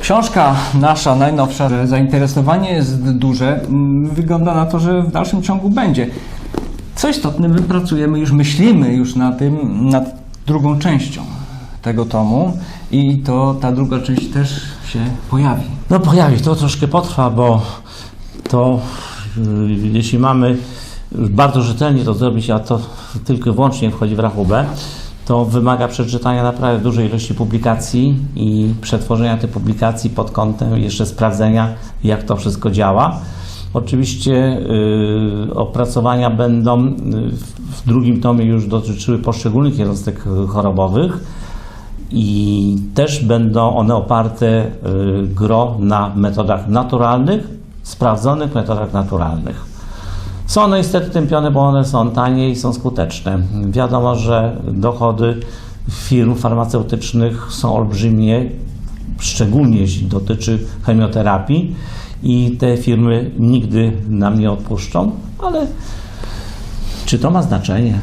Książka nasza, najnowsza, zainteresowanie jest duże. Mm, Wygląda na to, że w dalszym ciągu będzie. Co istotne, my pracujemy już, myślimy już na tym, nad drugą częścią tego tomu i to ta druga część też się pojawi. No pojawi, to troszkę potrwa, bo to y, jeśli mamy bardzo rzetelnie to zrobić, a to tylko i wyłącznie wchodzi w rachubę, to wymaga przeczytania naprawdę dużej ilości publikacji i przetworzenia tych publikacji pod kątem jeszcze sprawdzenia, jak to wszystko działa. Oczywiście y, opracowania będą y, w drugim tomie już dotyczyły poszczególnych jednostek chorobowych i też będą one oparte y, gro na metodach naturalnych, sprawdzonych metodach naturalnych. Są one niestety tępione, bo one są tanie i są skuteczne. Wiadomo, że dochody firm farmaceutycznych są olbrzymie, szczególnie jeśli dotyczy chemioterapii i te firmy nigdy nam nie odpuszczą, ale czy to ma znaczenie?